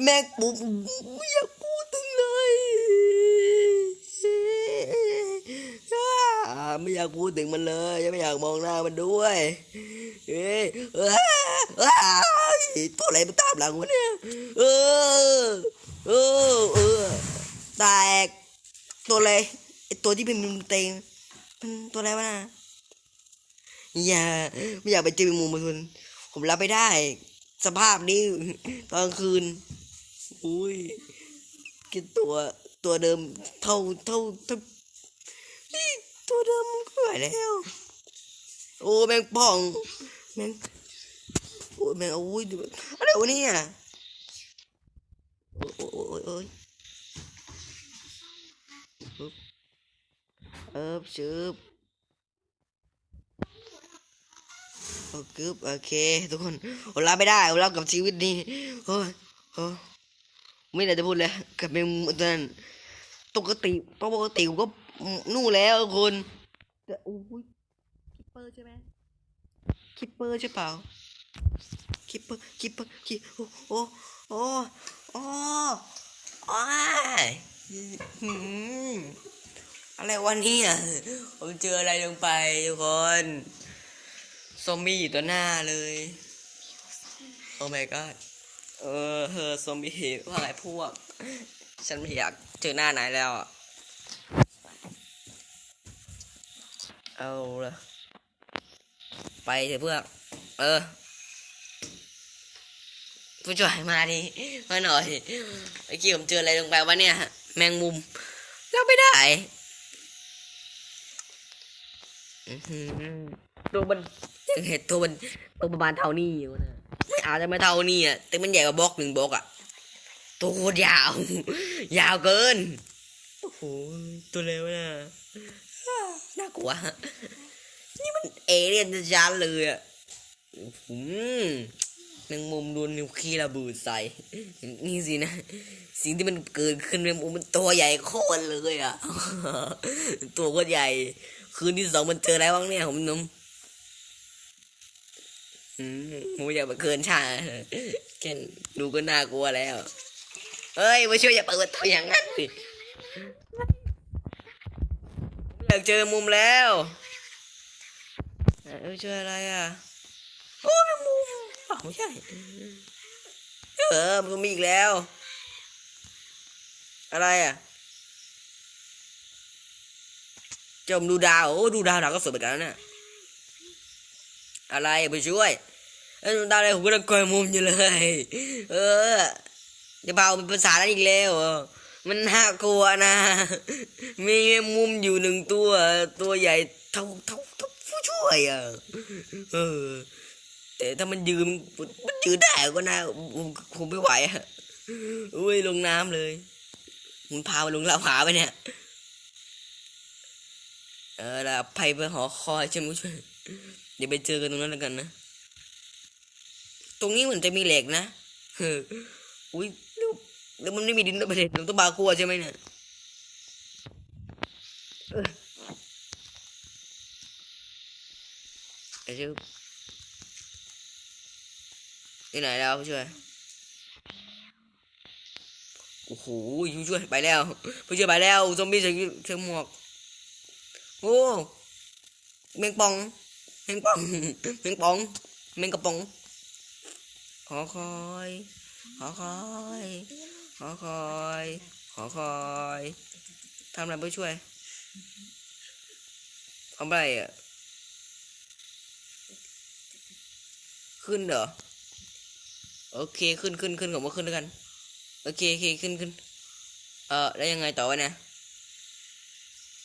แม่งปุ๊บไม่อยากพูดถึงเลยไม่อยากพูดถึงมันเลยไม่อยากมองหน้ามันด้วยเอ้ยตัวอะไรมันตามหลังวะเนี่ยเออเออเออแตกตัวอะไรไอตัวที่เป็นมุมเต็งมันตัวอะไรวะน่ะอย่าไม่อยากไปเจอมุมมันคุณผมรับไม่ได้ สภาพนี้ตอนคืน อุ้ยกินตัวตัวเดิมเท่าเท่าเท่านี่ตัวเดิมมันก็ไหวแล้ว โอ้แมงป่องแมงโอ้แมงอุ้ยดูอะไรวะเนี่ยโอ้ยโอ้ยโอ้ยโอ้ปึ๊บเอิบชืบโอเคโอเค ทุกคนผมรับไม่ได้ผมรับกับชีวิตนี้โอ้ยโอ้ย ไม่ได้จะพูดเลยกับแมงมุมตัวนั้นปกติปกติผมก็นู่นแล้วคนแต่โอ้ยคิปเปอร์ใช่ไหมคิปเปอร์ใช่เปล่าคิปเปอร์คิปเปอร์คิโอ้โอ้โอ้โอ้โอ้ยหืมอะไรวันนี้อะผมเจออะไรลงไปทุกคนซอมบี้อยู่ตัวหน้าเลย โอ้ my god เออเฮอซอมบี้ว่าไงพวก ฉันไม่อยากเจอหน้าไหนแล้วอะเอาละไปเถอะเพื่อนเออผู้ช่วยมาดิมาหน่อยเมื่อกี้ผมเจออะไรลงไปวะเนี่ย แมงมุมเราไม่ได้ตัวมันยังเห็นตัวมันตัวประมาณเท่านี้อยู่นะ อาจจะไม่เท่านี้อะแต่มันใหญ่กว่าบล็อกหนึ่งบล็อกอะตัวโคตรยาว ยาวเกินโอ้โหตัวเล็วนะน่ากลัวนี่มันเอเลี่ยนชัดเลยอะอืมแมงมุมโดนนิวคีระเบิดใส่นี่สินะ สิ่งที่มันเกิดขึ้นแมงมุมมันตัวใหญ่โคตรเลยอะ ตัวโคตรใหญ่ คืนที่สองมันเจออะไรบ้างเนี่ยผมนุ่ม มผมอยามาเกินชาแค่ดูก็น่ากลัวแล้ว เอ้ยมาช่วยอย่าเปิดตัวอย่างนั้นสิอยากเจอมุมแล้วเอ้ยช่วยอะไรอะ โอ้แมงมุมอ้าไม่ใช่ เออมันมีอีกแล้ว อะไรอะจมดูดาว โอ้ดูดาวดาวก็สวยเหมือนกันนะเนี่ย อะไรไปช่วยเอ้ยดูดาวอะไรผมก็ต้องคอยมุมอยู่เลย เออ จะเบาเป็นภาษาแล้วอีกแล้วมันน่ากลัวนะ มีมุมอยู่หนึ่งตัว ตัวใหญ่เท่าเท่าเท่าผู้ช่วยอะเออ แต่ถ้ามันยืนมันยืนได้ก็น่าผมคงไม่ไหวอะอุ้ยลงน้ำเลยมึงพาลงลาวาไปเนี่ย เออละไปไปหอคอยช่ไหมผู้ช่วย เดี๋ยวไปเจอกันตรงนั้นแล้วกันนะ ตรงนี้เหมือนจะมีเหล็กนะเอออุ้ยแล้วแล้วมันไม่มีดินด้วยประเด็นต้องบาคัวใช่ไหมเนี่ยเออไอ้ชื่อที่ไหนแล้วผู้ช่วยโอ้โหผู้ช่วยไปแล้วผู้ช่วยไปแล้วซอมบี้ใส่ใส่หมวกโอ้แมงปอง แมงป่องแมงป่องแมงกระป๋องขอคอย ขอคอย ขอคอย ขอคอยทำอะไรผู้ช่วยทำอะไรอะขึ้นเหรอโอเคขึ้นขึ้นขึ้นผมว่าขึ้นแล้วยกันโอเคโอเคขึ้นขึ้นเออแล้วยังไงต่อวะเนี่ย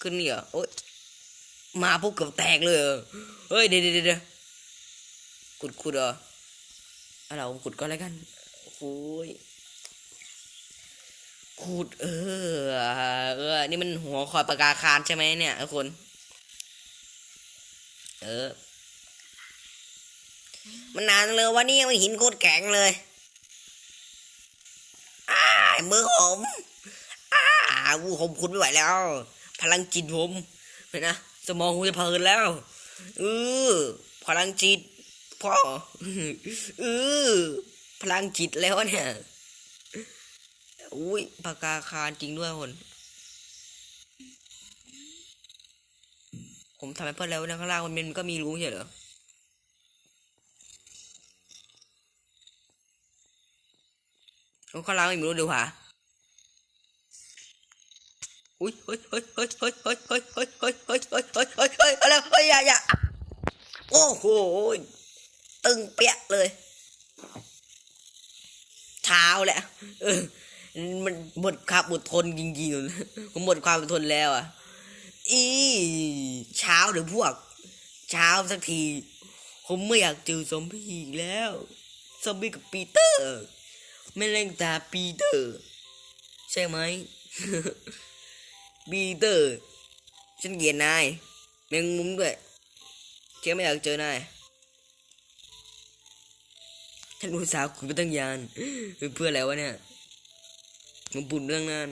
ขึ้นนี่เหรอโอ๊ย มาปุ๊บเกือบแตกเลย เฮ้ยเดี๋ยวเดี๋ยวเดี๋ยวขุดขุดเหรอเอาเราขุดก่อนแล้วกันโอ้ยขุดเออเออ นี่มันหัวคอยปากกาคารใช่ไหมเนี่ยทุกคน เออ มันนานเลยวันนี้มันหินโคตรแข็งเลยอ้ามือผมอ้าวูผมคุณไม่ไหวแล้ว พลังจิตผมเห็นนะ สมองผมจะเพลินแล้วเออพลังจิตพ่อเออพลังจิตแล้วเนี่ยอุ้ยปากกาคารจริงด้วยคนผมทำไปเพื่อแล้วนะข้างล่างมันมันก็มีรู้ใช่เหรอข้างล่างไม่มีรู้เดี๋ยวหา อุ้ยเฮ้ยเฮ้ยเฮ้ยเฮ้ยเฮ้ยเฮ้ยเฮ้ยเฮ้ยเฮ้ยเฮ้ยเฮ้ยเฮ้ยเฮ้ยอะไรเฮ้ยอย่าอย่าโอ้โหตึงเปียกเลยเช้าแหละเออมันหมดความอดทนจริงๆผมหมดความอดทนแล้วอะ อีเช้าเดี๋ยวพวก เช้าสักที ผมไม่อยากเจอซอมบี้อีกแล้วซอมบี้กับปีเตอร์ ไม่เล่นตาปีเตอร์ ใช่ไหม ปีเตอร์ ฉันเกลียดนายแมงมุมด้วยแค่ไม่อยากเจอนายท่านผู้สาวคุยไปตั้งยานเพื่ออะไรวะเนี่ยมันบุญเรื่องนั้น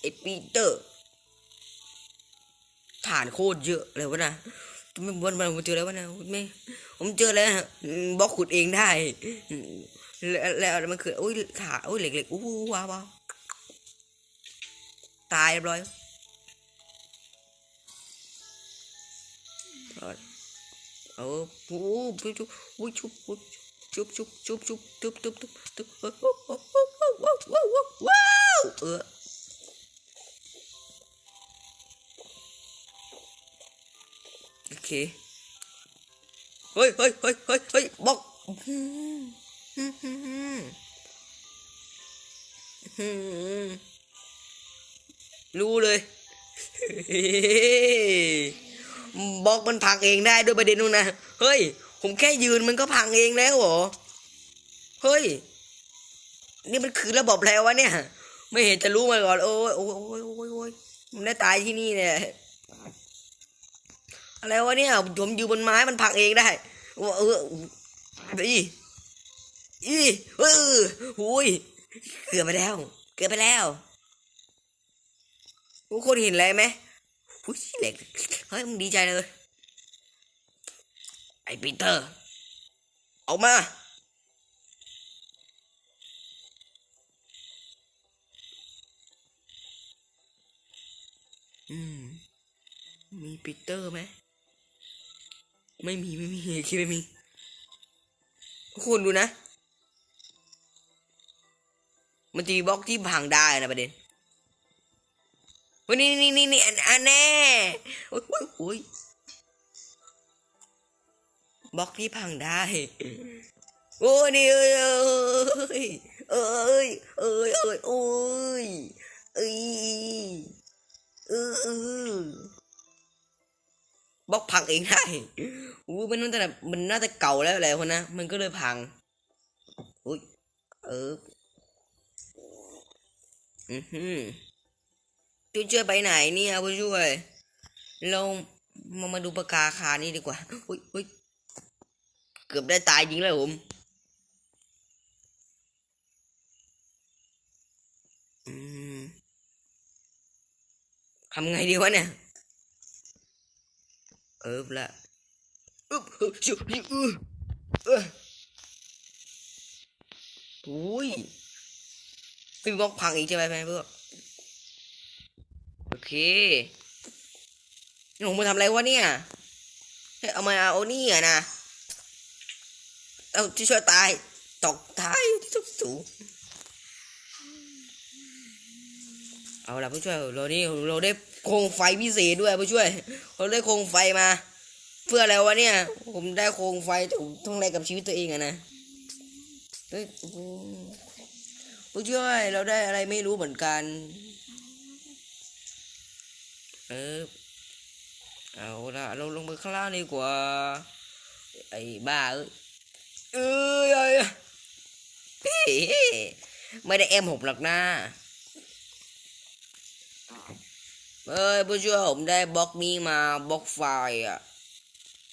ไอ้ปีเตอร์ฐานโคตรเยอะเลยวะนะมันวันวันผมเจอแล้ววะนะไม่ผมเจอแล้วนะบล็อกขุดเองได้ แล้วแล้วมันคืออุ้ยฐานอุ้ยเหล็กๆอู้หูว้าวว้าว ตายเรียบร้อยเอาโอ้โหชุบอุ้ยชุบอุ้ยชุบชุบชุบชุบชุบชุบชุบชุบว้าวเออโอเคเฮ้ยเฮ้ยเฮ้ยเฮ้ยเฮ้ยบอกอื้อหืออื้อหือ รู้เลยบล็อกมันพังเองได้ด้วยประเด็นนู้นนะเฮ้ย ผมแค่ยืนมันก็พังเองแล้วเหรอเฮ้ย นี่มันคือระบบแล้ววะเนี่ย ไม่เห็นจะรู้มาก่อนโอ้ยโอ้ยโอ้ยโอ้ยโอ้ยมันได้ตายที่นี่เนี่ยอะไรวะเนี่ยผมอยู่บนไม้มันพังเองได้เออเอออีอีเออหุยเกือบไปแล้ว เกือบไปแล้ว ทุกคนเห็นอะไรไหมหุยเหล็กเฮ้ยมึงดีใจเลย ไอ้ปีเตอร์ ออกมา อืม มีปีเตอร์ไหม ไม่มี ไม่มีคิดไม่มี ทุกคนดูนะ มันจะมีบล็อกที่พังได้นะประเด็น วันนี้นี่นี่นี่อันอันแน่โอ้ยโอ้ยบล็อกที่พังได้ โอ้ยนี่เอ้ยเอ้ยเอ้ยเอ้ยเอ้ยโอ้ยเอ้ยเออบล็อกพังเองได้อู้มันน่าจะมันน่าจะเก่าแล้วแหละคนนะมันก็เลยพังอุ้ยเอออือหือ ผู้ช่วยไปไหนเนี่ยผู้ช่วย เรามามาดูปากกาคานี่ดีกว่าอุ้ยอุ้ยเกือบได้ตายจริงแล้วผมทำไงดีวะเนี่ย เออละอึ๊บอึ๊บชิวชิวอือเอออุ้ยพี่บล็อกพังอีกใช่ไหมเพื่อนโอ เคนี่ผมมาทำอะไรวะเนี่ย เอามาเอานี่อะนะ เอาที่ช่วยตาย ตกท้ายที่สุดสูง เอาละผู้ช่วยเรานี่เราได้โคมไฟพิเศษด้วยผู้ช่วย เราได้โคมไฟมา เพื่ออะไรวะเนี่ย ผมได้โคมไฟแต่ผมต้องแลกกับชีวิตตัวเองอะนะเฮ้ยโอ้โหผู้ช่วยเราได้อะไรไม่รู้เหมือนกัน เออเอาละเราลงไปข้างล่างดีกว่า ไอ้บ้าเอ้ยเอ้ยเอ้ยเฮ้ยไม่ได้เอ็มหกหรอกนะเอ้ยผู้ช่วยผมได้บล็อกนี้มาบล็อกไฟอะ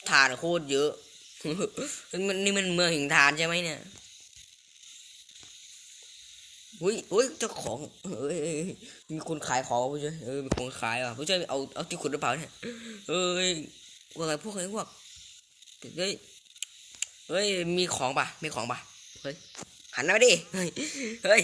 ฐานโคตรเยอะ นี่มันเมืองห่งฐานใช่ไหมเนี่ย อุ้ยอุ้ยเจ้าของเอ้ยมีคนขายของผู้ช่วยเออมีคนขายว่ะผู้ช่วยเอาเอาที่ขุดหรือเปล่าเนี่ยเอ้ยพวกอะไรพวกอะไรพวกเฮ้ยเฮ้ยมีของป่ะมีของป่ะเฮ้ยหันหน้ามาดิเฮ้ย